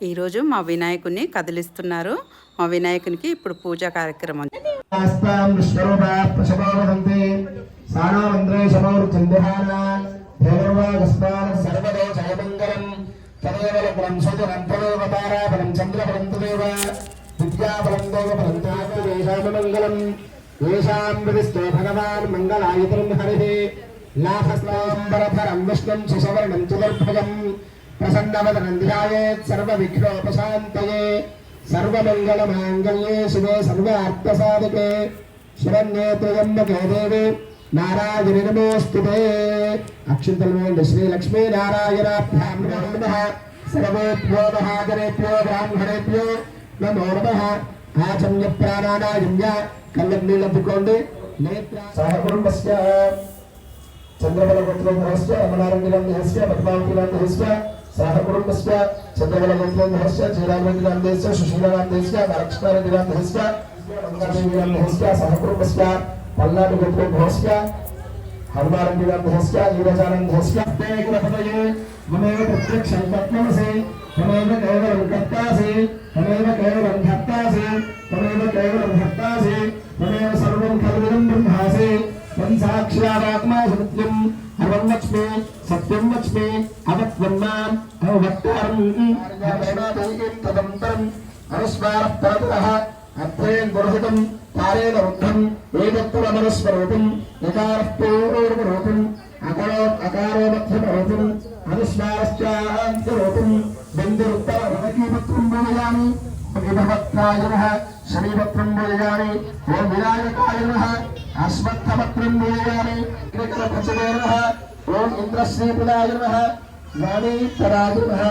ఈరోజు మా వినాయకుని కదిలిస్తున్నారు. మా వినాయకునికి ఇప్పుడు పూజా కార్యక్రమం ఆస్తాం విశ్వరూపా ప్రశవో వదంతి సానామంత్రే శమౌర్చంద్రహాన సర్వదో జయమంగళం తదేవ బలం సోదరం తదేవ తారాబలం చంద్రబలం తదేవ విద్యాబలం దేవబలం తాస్తు దేశామమంగళం येषां विदिष्टो भगवान् मङ्गलायतनं हरिः लाभस्ताम्बरधरं विष्णुं सुसवर्णं चतुर्भुजम् प्रसन्नवदनं ध्यायेत् सर्वविघ्नोपशान्तये सर्वमङ्गलमाङ्गल्ये शिवे सर्वार्थसाधके శరణ్యే త్రయంబకే దేవి నారాయణ నమోస్తు అక్షింతలమేంటి శ్రీ లక్ష్మీ నారాయణాభ్యాం నమో నమః సర్వేభ్యో మహాజనేభ్యో బ్రాహ్మణేభ్యో నమో నమః ఆచమ్య ప్రాణానాయమ్య కళ్ళకు నీళ్ళు అద్దుకోండి నేత్ర సహకుటుంబస్య చంద్రబలగోత్రోధరస్య రమణారంగిలందేహస్య పద్మావతిలందేహస్య సహకుటుంబస్య చంద్రబలగోత్రోధరస్య శ్రీరామరెడ్డిలందేహస్య సుశీలనందేహస్య వరలక్ష్మారెడ్డిలందేహస్య మంగళదేవిలందేహస్య సహకుటుంబస్య పల్నాడు గోత్రోధరస్య హనుమారంగిలందేహస్య నీరజానందేహస్య తేగుణపదయే మమేవ ప్రత్యక్షం తత్వమసి మమేవ కేవలం కర్తాసి మమేవ కేవలం భక్తాసి మమేవ కేవలం భక్తాసి మమేవ సర్వం కల్విదం బ్రహ్మాసి సాక్షాత్మా సత్యం అవం లక్ష్మి సత్యం లక్ష్మి అవత్వన్నాం అవత్తారం తదంతరం అనుస్మార పరతః అర్థేన్ పురుషితం తారేణ రుద్ధం ఏకత్వమనుస్వరూపం యకారూపం అకారో అకారో మధ్యమరూపం అనుస్మారశ్చాంతరూపం బిందురుత్తర రవకీపత్రం భూయామి విభవత్రాయ నమః శమీపత్రం భూయామి ఓం వినాయకాయ నమః అశ్వత్థపత్రం భూయామి త్రికరపచదే ఓం ఇంద్రశ్రీపులాయ నమః వాణీతరాయ నమః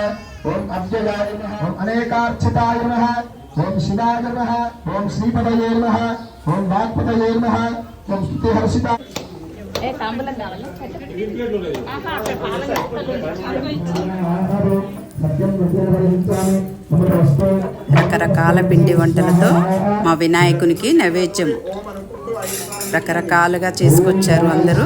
ఓం అవ్యయాయ నమః ఓం అనేకార్చితాయ నమః. ఓం శివాయ నమః. ఓం శ్రీపదయే నమః. ఓం వాగ్పదయే నమః. ఓం స్తుతిహర్షిత. ఏ తాంబూలం కావాలా? ఆహా, అక్కడ పాలు కావాలి. సత్యం ప్రత్యేకపరిహించామి సమస్తవస్తు రకరకాల పిండి వంటలతో మా వినాయకునికి నైవేద్యం. రకరకాలుగా చేసుకొచ్చారు అందరూ.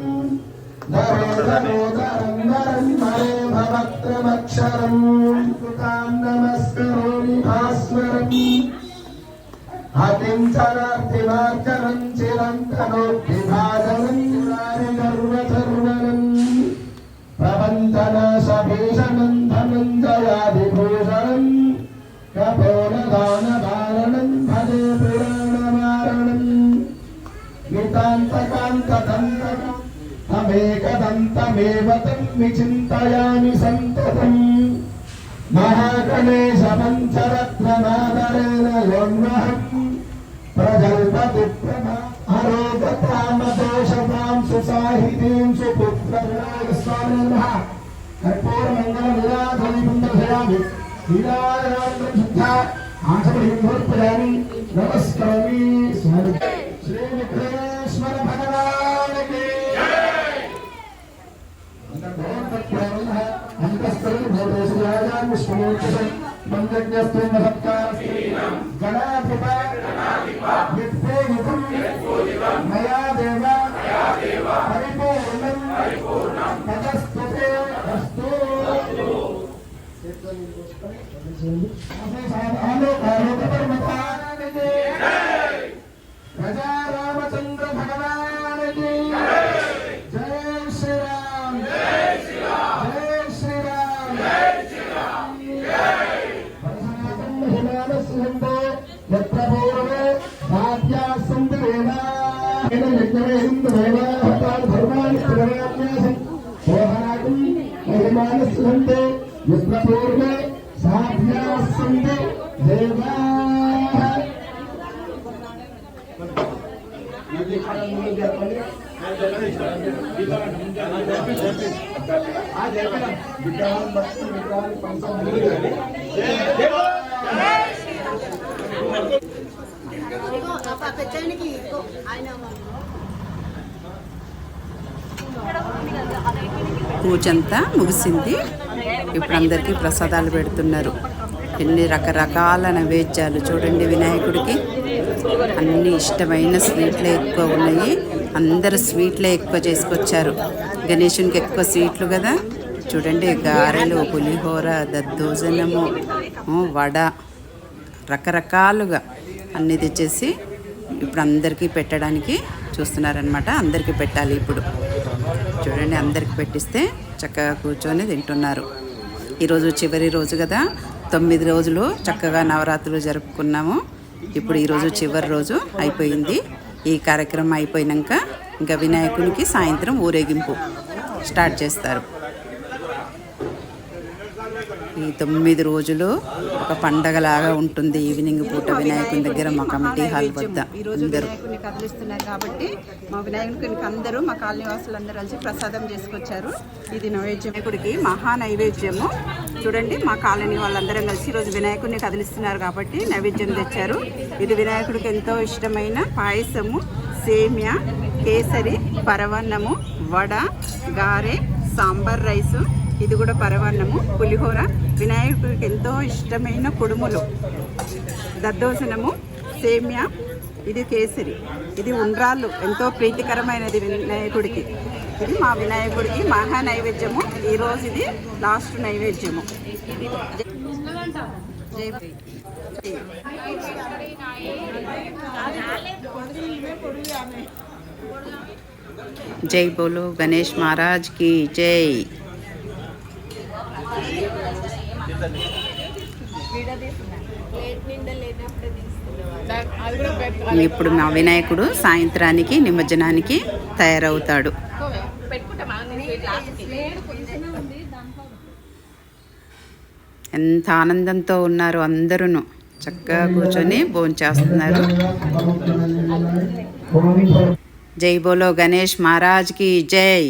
ధరోధరోధరం వరం చిరంతనోద్విభాజనం గర్వచర్వనం ప్రబంధనాశభీషణం ధనంజయాదిభూషణం కపోలదానవారణం భజే పురాణవారణం నితాంతకాంతదంతకం తమేకదంతమేవ తం విచింతయామి సంతతం. మహాగణేశ పంచరత్నమాదరేణ యోన్వహం ప్రజల్పతి ప్రభా సుసాహితీం సుపుత్రరాయ స్వామి నమః. కర్పూర మంగళ నిరాధీపం దర్శయామి నీరాజనాంతరం శుద్ధ ఆచమణిం సమర్పయామి నమస్కరామి. స్వామి. శ్రీ అంతఃస్థలం భూతేశ్వరాజాం విష్ణుమూర్తిసం మందజ్ఞస్త్వం మహత్కారస్తి గణాధిప యత్పూజితం మయా దేవ పరిపూర్ణం తదస్తుతే అస్తు ప్రజా ಹೋರಾಡಿ ಪರಿಮಾಣಿಸುವಂತೆ ಯುದ್ಧ ಪೂರ್ವ ಸಾಧ್ಯಾಸಂತೆ ದೇವ ఆయన పూజంతా ముగిసింది. ఇప్పుడు అందరికీ ప్రసాదాలు పెడుతున్నారు. ఎన్ని రకరకాల నైవేద్యాలు చూడండి వినాయకుడికి. అన్ని ఇష్టమైన స్వీట్లే ఎక్కువ ఉన్నాయి. అందరు స్వీట్లే ఎక్కువ చేసుకొచ్చారు. గణేషునికి ఎక్కువ స్వీట్లు కదా. చూడండి గారెలు పులిహోర దద్దోజనము వడ రకరకాలుగా అన్ని తెచ్చేసి ఇప్పుడు అందరికీ పెట్టడానికి చూస్తున్నారనమాట అందరికీ పెట్టాలి ఇప్పుడు. చూడండి అందరికి పెట్టిస్తే చక్కగా కూర్చొని తింటున్నారు. ఈరోజు చివరి రోజు కదా. తొమ్మిది రోజులు చక్కగా నవరాత్రులు జరుపుకున్నాము. ఇప్పుడు ఈరోజు చివరి రోజు అయిపోయింది. ఈ కార్యక్రమం అయిపోయినాక ఇంకా వినాయకునికి సాయంత్రం ఊరేగింపు స్టార్ట్ చేస్తారు. ఈ తొమ్మిది రోజులు ఒక పండగలాగా ఉంటుంది. ఈవినింగ్ పూట వినాయకుని దగ్గర మా కమిటీ హాల్ వద్ద అందరూ. కదిలిస్తున్నారు కాబట్టి మా వినాయకునికి అందరూ మా కాలనీ వాసులు అందరూ కలిసి ప్రసాదం చేసుకొచ్చారు. ఇది నైవేద్యం. వినాయకుడికి మహా నైవేద్యము. చూడండి మా కాలనీ వాళ్ళందరం కలిసి ఈరోజు వినాయకుడిని కదిలిస్తున్నారు కాబట్టి నైవేద్యం తెచ్చారు. ఇది వినాయకుడికి ఎంతో ఇష్టమైన పాయసము. సేమ్యా కేసరి పరవన్నము వడ గారె సాంబార్ రైసు. ఇది కూడా పరవన్నము పులిహోర వినాయకుడికి ఎంతో ఇష్టమైన కుడుములు. దద్దోజనము సేమ్యా ఇది కేసరి. ఇది ఉండ్రాళ్ళు. ఎంతో ప్రీతికరమైనది వినాయకుడికి. ఇది మా వినాయకుడికి మహా నైవేద్యము. ఈరోజు ఇది లాస్ట్ నైవేద్యము. జై బోలో గణేష్ మహారాజ్కి జై. ఇప్పుడు మా వినాయకుడు సాయంత్రానికి నిమజ్జనానికి తయారవుతాడు ఎంత ఆనందంతో ఉన్నారు అందరూ చక్కగా కూర్చొని భోంచేస్తున్నారు జై బోలో గణేష్ మహారాజ్కి జై